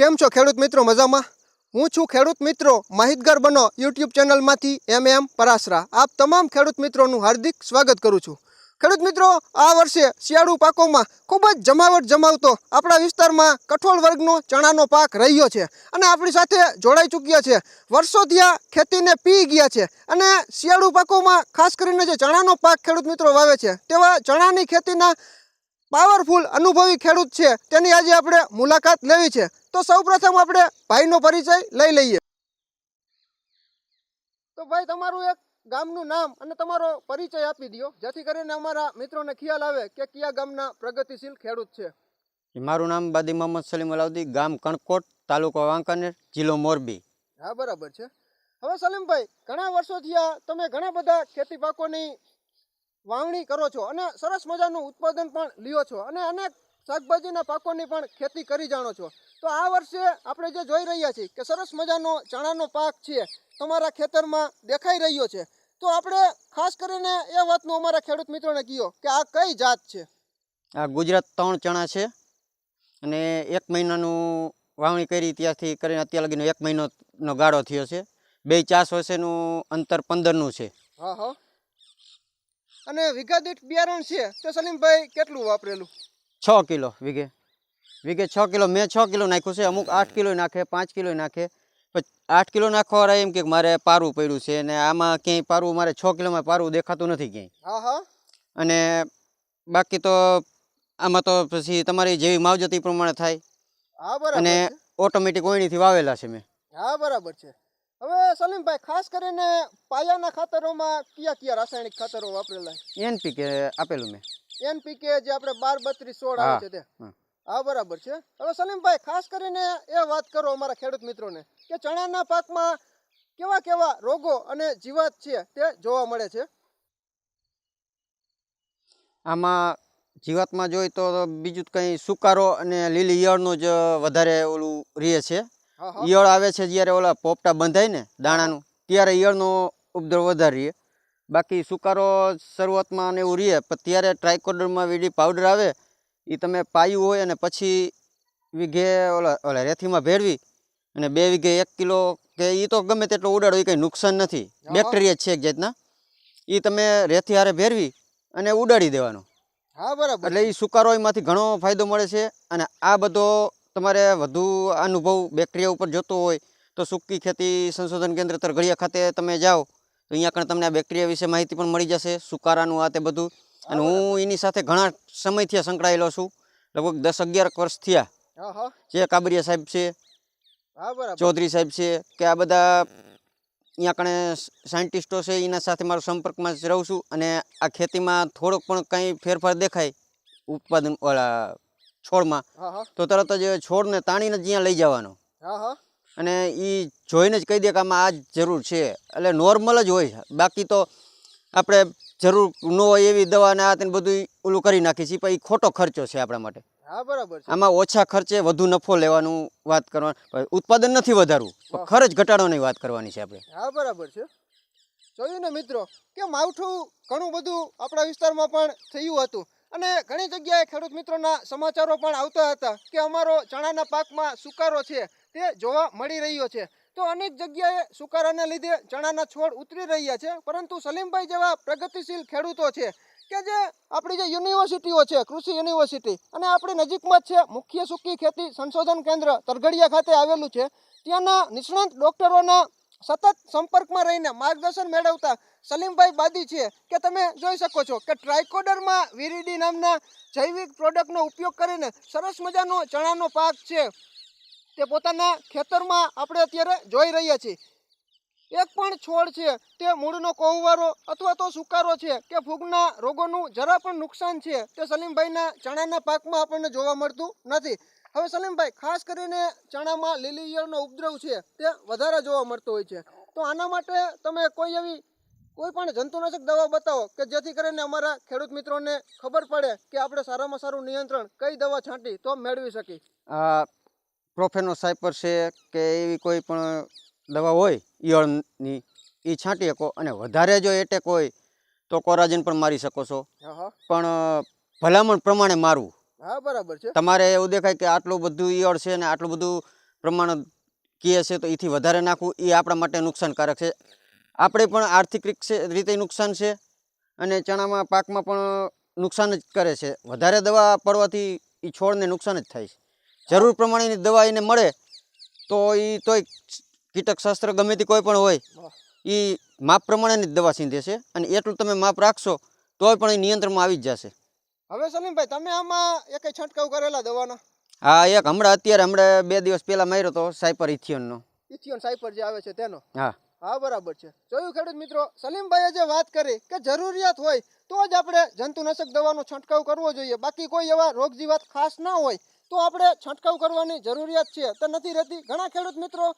કેમ છો ખેડૂત મિત્રો મજામાં? હું છું ખેડૂત મિત્રો માહિતગાર બનો યુટ્યુબ ચેનલમાંથી એમ એમ પરાસરા આપ તમામ ખેડૂત મિત્રોનું હાર્દિક સ્વાગત કરું છું. ખેડૂત મિત્રો, આ વર્ષે શિયાળુ પાકોમાં ખૂબ જ જમાવટ જમાવતો આપણા વિસ્તારમાં કઠોળ વર્ગનો ચણાનો પાક રહ્યો છે અને આપણી સાથે જોડાઈ ચૂક્યા છે. વર્ષોથી આ ખેતીને પી ગયા છે અને શિયાળુ પાકોમાં ખાસ કરીને જે ચણાનો પાક ખેડૂત મિત્રો વાવે છે, તેવા ચણાની ખેતીના પાવરફુલ અનુભવી ખેડૂત છે તેની આજે આપણે મુલાકાત લેવી છે. તો સૌપ્રથમ આપણે ભાઈનો પરિચય લઈ લઈએ. તો ભાઈ તમારું એક ગામનું નામ અને તમારો પરિચય આપી દો જેથી કરીને અમારા મિત્રોને ખ્યાલ આવે કે કયા ગામના પ્રગતિશીલ ખેડૂત છે. મારું નામ બાદી મોહમ્મદ સલીમ અલાઉદ્દી ગામ કણકોટ તાલુકો વાંકાનેર જિલ્લો મોરબી. હા બરાબર છે. હવે સલીમભાઈ ઘણા વર્ષોથી આ તમે ઘણા બધા ખેતી પાકોની વાવણી કરો છો અને સરસ મજાનું ઉત્પાદન પણ લ્યો છો અને અનેક શાકભાજીના પાકોની પણ ખેતી કરી જાણો છો. તો આ વર્ષે આપણે જે જોઈ રહ્યા છીએ કે સરસ મજાનો ચણાનો પાક છે તમારા ખેતરમાં દેખાઈ રહ્યો છે. તો આપણે ખાસ કરીને એ વાતનું અમારા ખેડૂત મિત્રોને કહ્યો કે આ કઈ જાત છે? આ ગુજરાત ત્રણ ચણા છે અને એક મહિનાનું વાવણી કરી ત્યાંથી કરીને અત્યાર લગીનો એક મહિનોનો ગાળો થયો છે. બે ચાસ વર્ષેનું અંતર પંદરનું છે. હા હા. અને વીઘા દીઠ બિયારણ છે તો સલીમભાઈ કેટલું વાપરેલું? છ કિલો વીઘે. વીઘે છ કિલો મેં છ કિલો નાખ્યું છે અમુક આઠ કિલો નાખે પાંચ કિલો નાખે. આઠ કિલો નાખવા એમ કે મારે પારું પડ્યું છે અને આમાં ક્યાંય પારું મારે છ કિલોમાં પારું દેખાતું નથી ક્યાંય. અને બાકી તો આમાં તો પછી તમારી જેવી માવજતી પ્રમાણે થાય. અને ઓટોમેટિક ઓયણીથી વાવેલા છે મેં. હા બરાબર છે. હવે સલીમભાઈ ખાસ કરીને પાયાના ખાતરોમાં કયા કયા રાસાયણિક ખાતરો વાપરેલા? એનપીકે આપેલું મેં. એનપીકે જે આપણે બાર બત્રીસ સોળ આવે છે તે? હા. બરાબર છે. હવે સલીમભાઈ ખાસ કરીને એ વાત કરો અમારા ખેડૂત મિત્રોને કે ચણાના પાકમાં કેવા કેવા રોગો અને જીવાત છે તે જોવા મળે છે? આમાં જીવાતમાં જોઈ તો બીજું કંઈ સુકારો અને લીલી ઈયળનું જ વધારે ઓલું રહે છે. ઈયળ આવે છે જ્યારે ઓલા પોપટા બંધાય ને દાણાનું ત્યારે ઈયળનો ઉપદ્રવ વધારે રહે બાકી સુકારો શરૂઆતમાં અને એવું રહે પણ ત્યારે ટ્રાયકોડરમાં વીડી પાવડર આવે એ તમે પાયું હોય અને પછી વીઘે ઓલા ઓલા રેથીમાં ભેળવી અને બે વીઘે એક કિલો કે એ તો ગમે તેટલો ઉડાડો એ કંઈ નુકસાન નથી. બેક્ટેરિયા છે એક જાતના. એ તમે રેથી હારે ભેળવી અને ઉડાડી દેવાનો. હા બરાબર. એટલે એ સુકારો એમાંથી ઘણો ફાયદો મળે છે અને આ બધો તમારે વધુ અનુભવ બેક્ટેરિયા ઉપર જોતો હોય તો સૂકી ખેતી સંશોધન કેન્દ્ર તરઘડિયા ખાતે તમે જાઓ. તો અહીંયા કણ તમને આ બેક્ટેરિયા વિશે માહિતી પણ મળી જશે સુકારાનું આ તે બધું. અને હું એની સાથે ઘણા સમયથી સંકળાયેલો છું લગભગ દસ અગિયાર વર્ષ થયા. જે કાબરિયા સાહેબ છે ચૌધરી સાહેબ છે કે આ બધા અહીંયા કણે સાયન્ટિસ્ટો છે એના સાથે મારો સંપર્કમાં જ રહું છું. અને આ ખેતીમાં થોડોક પણ કંઈ ફેરફાર દેખાય ઉત્પાદન ઓલા છોડમાં. તો તરત જ છોડને તાણીને જ અહીંયા લઈ જવાનો. અને એ જોઈને જ કહી દે કે આમાં આ જરૂર છે. એટલે નોર્મલ જ હોય. બાકી તો આપણે જરૂર ન હોય એવી દવા ને આ તેને બધું ઓલું કરી નાખીએ છીએ. પણ એ ખોટો ખર્ચો છે આપણા માટે. બરાબર આમાં ઓછા ખર્ચે વધુ નફો લેવાનું વાત કરવાનું ઉત્પાદન નથી વધારવું. પણ ખર્ચ ઘટાડવાની વાત કરવાની છે આપણે. હા બરાબર છે. જોયું ને મિત્રો કે માવઠું ઘણું બધું આપણા વિસ્તારમાં પણ થયું હતું. અને ઘણી જગ્યાએ ખેડૂત મિત્રોના સમાચારો પણ આવતા હતા કે અમારો ચણાના પાકમાં સુકારો છે, તે જોવા મળી રહ્યો છે. તો અનેક જગ્યાએ સુકારાને લીધે ચણાના છોડ ઉતરી રહ્યા છે, પરંતુ સલીમભાઈ જેવા પ્રગતિશીલ ખેડૂતો છે કે જે આપણી જે યુનિવર્સિટીઓ છે, કૃષિ યુનિવર્સિટી અને આપણી નજીકમાં જ છે, મુખ્ય સૂકી ખેતી સંશોધન કેન્દ્ર તરઘડિયા ખાતે આવેલું છે. ત્યાંના નિષ્ણાંત ડોક્ટરોના સતત સંપર્કમાં રહીને માર્ગદર્શન મેળવતા સલીમભાઈ બાદી છે કે તમે જોઈ શકો છો કે ટ્રાયકોડરમાં વીરીડી નામના જૈવિક પ્રોડક્ટનો ઉપયોગ કરીને સરસ મજાનો ચણાનો પાક છે. તે પોતાના ખેતરમાં આપણે અત્યારે જોઈ રહ્યા છીએ. એક પણ છોડ છે, તે મૂળનો કોહવારો અથવા તો સુકારો છે કે ફૂગના રોગોનું જરા પણ નુકસાન છે તે સલીમભાઈના ચણાના પાકમાં આપણને જોવા મળતું નથી. હવે સલીમભાઈ ખાસ કરીને ચણામાં લીલી ઈયળનો ઉપદ્રવ છે તે વધારે જોવા મળતો હોય છે. તો આના માટે તમે કોઈ એવી કોઈ પણ જંતુનાશક દવા બતાવો કે જેથી કરીને અમારા ખેડૂત મિત્રોને ખબર પડે કે આપણે સારામાં સારું નિયંત્રણ કઈ દવા છાંટી તો મેળવી શકીએ. પ્રોફેનો સાયપર છે કે એવી કોઈ પણ દવા હોય ઈયળની એ છાંટી શકો. અને વધારે જો એટેક હોય તો કોરાજન પણ મારી શકો છો. પણ ભલામણ પ્રમાણે મારવું. હા, બરાબર છે. તમારે એવું દેખાય કે આટલું બધું ઈયળ છે ને આટલું બધું પ્રમાણ કહે છે, તો એથી વધારે નાખવું એ આપણા માટે નુકસાનકારક છે. આપણે પણ આર્થિક રીતે નુકસાન છે, અને ચણામાં, પાકમાં પણ નુકસાન જ કરે છે. વધારે દવા પડવાથી એ છોડને નુકસાન જ થાય છે. જરૂર પ્રમાણેની દવા એને મળે, તો એ તોય કીટકશાસ્ત્ર ગમે તે કોઈ પણ હોય એ માપ પ્રમાણેની જ દવા સીંધે છે. અને એટલું તમે માપ રાખશો, તોય પણ એ નિયંત્રણમાં આવી જ જશે. હવે સલીમભાઈ તમે આમાં એક છંટકાવ કરેલા દવાના? હા એક હમણાં અત્યારે હમણાં બે દિવસ પહેલાં માર્યો તો સાયપર ઇથિયોનનો. ઇથિયોન સાયપર જે આવે છે તેનો? હા. હા બરાબર છે. જોયું ખેડૂત મિત્રો સલીમભાઈએ જે વાત કરી કે જરૂરિયાત હોય તો જ આપણે જંતુનાશક દવાનો છંટકાવ કરવો જોઈએ. બાકી કોઈ એવા રોગ જીવાત ખાસ ના હોય તો આપણે છંટકાવ કરવાની જરૂરિયાત છે. તો નથી રહેતી. ઘણા ખેડૂત મિત્રો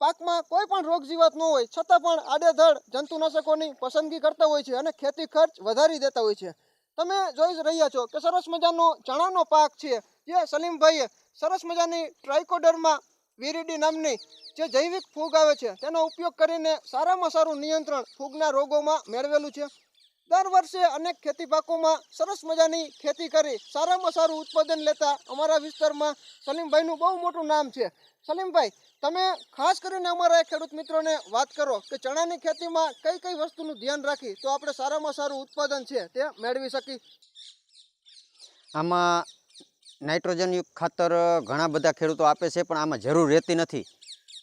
પાકમાં કોઈ પણ રોગ જીવાત ન હોય છતાં પણ આડેધડ જંતુનાશકોની પસંદગી કરતા હોય છે અને ખેતી ખર્ચ વધારી દેતા હોય છે. તમે જોઈ જ રહ્યા છો કે સરસ મજાનો ચણાનો પાક છે. જે સલીમભાઈએ સરસ મજાની ટ્રાઇકોડરમાં વીરીડી નામની જે જૈવિક ફૂગ આવે છે, તેનો ઉપયોગ કરીને સારામાં સારું નિયંત્રણ ફૂગના રોગોમાં મેળવેલું છે. દર વર્ષે અનેક ખેતી પાકોમાં સરસ મજાની ખેતી કરી સારામાં સારું ઉત્પાદન લેતા અમારા વિસ્તારમાં સલીમભાઈનું બહુ મોટું નામ છે. સલીમભાઈ તમે ખાસ કરીને અમારા ખેડૂત મિત્રોને વાત કરો કે ચણાની ખેતીમાં કઈ કઈ વસ્તુનું ધ્યાન રાખી તો આપણે સારામાં સારું ઉત્પાદન છે તે મેળવી શકી. આમાં નાઇટ્રોજનયુક્ત ખાતર ઘણા બધા ખેડૂતો આપે છે, પણ આમાં જરૂર રહેતી નથી.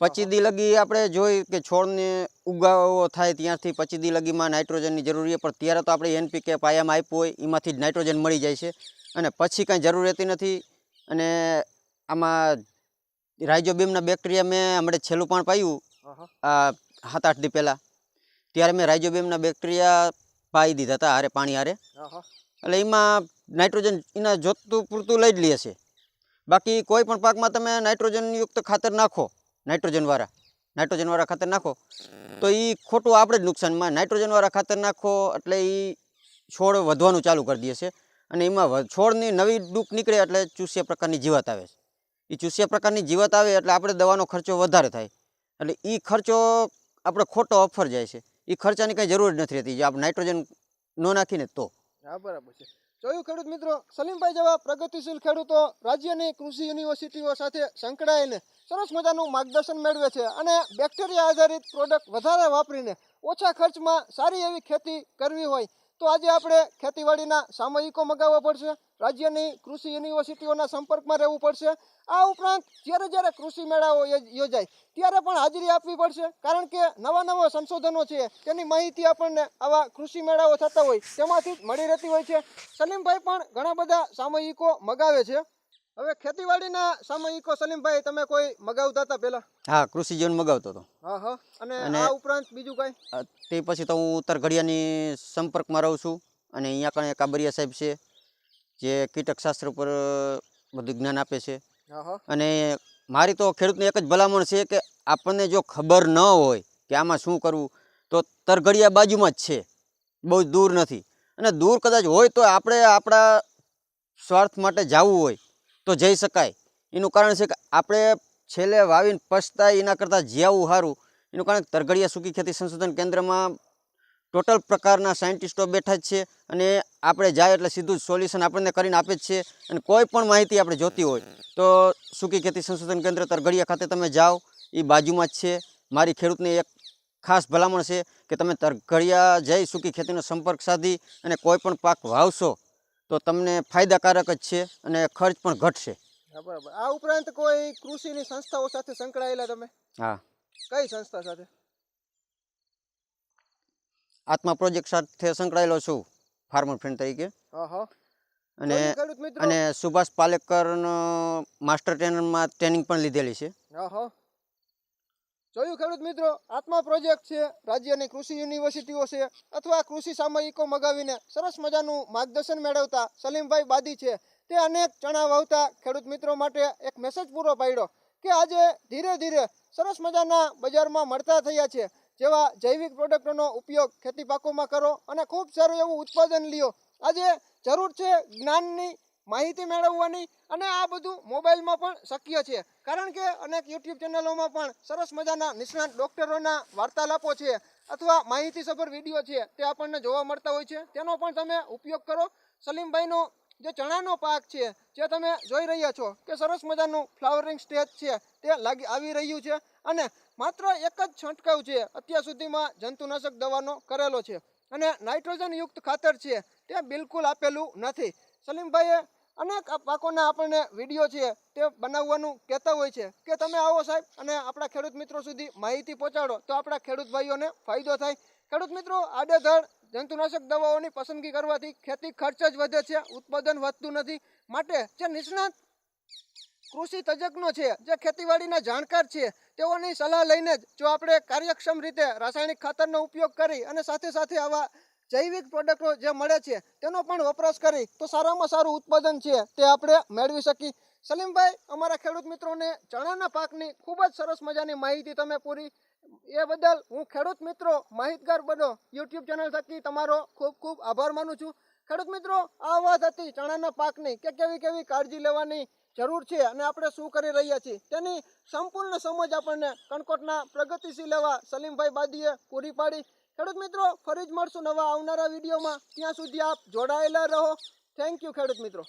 પચી દી લગી આપણે જોઈ કે છોડને ઉગાવો થાય ત્યાંથી પચી દી લગીમાં નાઇટ્રોજનની જરૂર પણ ત્યારે તો આપણે એનપીકે પાયામાં આપ્યું હોય, એમાંથી જ નાઇટ્રોજન મળી જાય છે. અને પછી કાંઈ જરૂર રહેતી નથી. અને આમાં રાઇઝોબીમના બેક્ટેરિયા મેં હમણાં છેલ્લું પણ પાયું. સાત આઠ દી પહેલાં. ત્યારે મેં રાઇઝોબીમના બેક્ટેરિયા પાઈ દીધા હતા હારે પાણી હારે. એટલે એમાં નાઇટ્રોજન એના જોતું પૂરતું લઈ જ લે છે. બાકી કોઈ પણ પાકમાં તમે નાઇટ્રોજનયુક્ત ખાતર નાખો નાઇટ્રોજનવાળા નાઇટ્રોજનવાળા ખાતર નાખો તો એ ખોટું આપણે જ નુકસાનમાં. નાઇટ્રોજનવાળા ખાતર નાખો એટલે એ છોડ વધવાનું ચાલુ કરી દે છે. અને એમાં છોડની નવી ડૂક નીકળે એટલે ચૂસ્યા પ્રકારની જીવાત આવે છે. એ ચૂસ્યા પ્રકારની જીવાત આવે એટલે આપણે દવાનો ખર્ચો વધારે થાય. એટલે એ ખર્ચો આપણે ખોટો ઓફર જાય છે. એ ખર્ચાની કંઈ જરૂર નથી રહેતી. જે આપણે નાઇટ્રોજન ન નાખીને તો. હા, બરાબર છે. જોયું ખેડૂત મિત્રો, સલીમભાઈ જેવા પ્રગતિશીલ ખેડૂતો રાજ્યની કૃષિ યુનિવર્સિટીઓ સાથે સંકળાઈને સરસ મજાનું માર્ગદર્શન મેળવે છે અને બેક્ટેરિયા આધારિત પ્રોડક્ટ વધારે વાપરીને ઓછા ખર્ચમાં સારી એવી ખેતી કરવી હોય તો આજે આપણે ખેતીવાડીના સામયિકો મગાવવા પડશે, રાજ્યની કૃષિ યુનિવર્સિટીઓના સંપર્કમાં રહેવું પડશે. આ ઉપરાંત જ્યારે જ્યારે કૃષિ મેળાઓ યોજાય, ત્યારે પણ હાજરી આપવી પડશે. કારણ કે નવા નવા સંશોધનો છે, તેની માહિતી આપણને આવા કૃષિ મેળાઓ થતા હોય, તેમાંથી મળી રહેતી હોય છે. સલીમભાઈ પણ ઘણા બધા સામયિકો મગાવે છે. હવે ખેતીવાડીના સામયિકો સલીમભાઈ, તમે કોઈ મગાવતા હતા પહેલા? હા, કૃષિ જીવન મગાવતો હતો. અને અને- આ ઉપરાંત બીજું કઈ? તે પછી તો હું ઉત્તર ઘડિયાની સંપર્કમાં રહું છું. અને અહીંયા કણે કાબરિયા સાહેબ છે જે કીટકશાસ્ત્ર ઉપર અ, બધું જ્ઞાન આપે છે. અને મારી તો ખેડૂતને એક જ ભલામણ છે કે આપણને જો ખબર ન હોય કે આમાં શું કરવું તો તરઘડિયા બાજુમાં જ છે. બહુ દૂર નથી. અને દૂર કદાચ હોય તો આપણે આપણા સ્વાર્થ માટે જવું હોય તો જઈ શકાય. એનું કારણ છે કે આપણે છેલ્લે વાવીને પછતાય એના કરતાં જ્યાવું સારું એનું કારણ તરઘડિયા સૂકી ખેતી સંશોધન કેન્દ્રમાં ટોટલ પ્રકારના સાયન્ટિસ્ટો બેઠા જ છે અને આપણે જાય એટલે સીધું જ સોલ્યુશન આપણને કરીને આપે જ છે અને કોઈ પણ માહિતી આપણે જોતી હોય તો સૂકી ખેતી સંશોધન કેન્દ્ર તરઘડિયા ખાતે તમે જાઓ એ બાજુમાં જ છે. મારી ખેડૂતને એક ખાસ ભલામણ છે કે તમે તરઘડિયા જઈ સૂકી ખેતીનો સંપર્ક સાધી અને કોઈ પણ પાક વાવશો તો તમને ફાયદાકારક જ છે અને ખર્ચ પણ ઘટશે. બરાબર. આ ઉપરાંત કોઈ કૃષિની સંસ્થાઓ સાથે સંકળાયેલા તમે? હા. કઈ સંસ્થા સાથે? આત્મા પ્રોજેક્ટ સાથે સંકળાયેલો છું ફાર્મર ફ્રેન્ડ તરીકે. અને અને સુભાષ પાલેકરનો માસ્ટર ટ્રેનરમાં ટ્રેનિંગ પણ લીધેલી છે. જોયું ખેડૂત મિત્રો આત્મા પ્રોજેક્ટ છે રાજ્યની કૃષિ યુનિવર્સિટીઓ છે અથવા કૃષિ સામયિકો મગાવીને સરસ મજાનું માર્ગદર્શન મેળવતા સલીમભાઈ બાદી છે તે અનેક ચણા વાવતા ખેડૂત મિત્રો માટે એક મેસેજ પૂરો પાડ્યો કે આજે ધીરે ધીરે સરસ મજાના બજારમાં મળતા થયા છે. જેવા જૈવિક પ્રોડક્ટોનો ઉપયોગ ખેતી પાકોમાં કરો અને ખૂબ સારું એવું ઉત્પાદન લ્યો. આજે જરૂર છે જ્ઞાનની માહિતી મેળવવાની અને આ બધું મોબાઈલમાં પણ શક્ય છે. કારણ કે અનેક યુટ્યુબ ચેનલોમાં પણ સરસ મજાના નિષ્ણાત ડોક્ટરોના વાર્તાલાપો છે અથવા માહિતીસભર વીડિયો છે તે આપણને જોવા મળતા હોય છે. તેનો પણ તમે ઉપયોગ કરો. સલીમભાઈનો જે ચણાનો પાક છે, જે તમે જોઈ રહ્યા છો કે સરસ મજાનું ફ્લાવરિંગ સ્ટેજ છે, તે લાગી આવી રહ્યું છે અને માત્ર એક જ છંટકાવ છે, અત્યાર સુધીમાં જંતુનાશક દવાનો કરેલો છે અને નાઇટ્રોજનયુક્ત ખાતર છે, તે બિલકુલ આપેલું નથી. સલીમભાઈએ અનેક પાકોના આપણને વીડિયો છે, તે બનાવવાનું કહેતા હોય છે કે તમે આવો સાહેબ અને આપણા ખેડૂત મિત્રો સુધી માહિતી પહોંચાડો તો આપણા ખેડૂત ભાઈઓને ફાયદો થાય. ખેડૂત મિત્રો, આડેધડ જંતુનાશક દવાઓની પસંદગી કરવાથી ખેતી ખર્ચ જ વધે છે, ઉત્પાદન વધતું નથી. માટે જે નિષ્ણાત કૃષિ તજજ્ઞો છે, જે ખેતીવાડીના જાણકાર છે, તેઓની સલાહ લઈને જ જો આપણે કાર્યક્ષમ રીતે રાસાયણિક ખાતરનો ઉપયોગ કરી અને સાથે સાથે આવા જૈવિક પ્રોડક્ટો જે મળે છે, તેનો પણ વપરાશ કરી, તો સારામાં સારું ઉત્પાદન છે, તે આપણે મેળવી શકીએ સલીમભાઈ, અમારા ખેડૂત મિત્રોને ચણાના પાકની ખૂબ જ સરસ મજાની માહિતી તમે પૂરી એ બદલ હું ખેડૂત મિત્રો માહિતગાર બનો. યુટ્યુબ ચેનલ થકી તમારો ખૂબ ખૂબ આભાર માનું છું. ખેડૂત મિત્રો, આ વાત હતી ચણાના પાકની કે કેવી કેવી કાળજી લેવાની જરૂર છે અને આપણે શું કરી રહ્યા છીએ. તેની સંપૂર્ણ સમજ આપણને કણકોટના પ્રગતિશીલ એવા સલીમભાઈ બાદીએ પૂરી પાડી. ખેડૂત મિત્રો, ફરી જ મળશું નવા આવનારા વિડીયોમાં. ત્યાં સુધી આપ જોડાયેલા રહો. થેન્ક યુ ખેડૂત મિત્રો.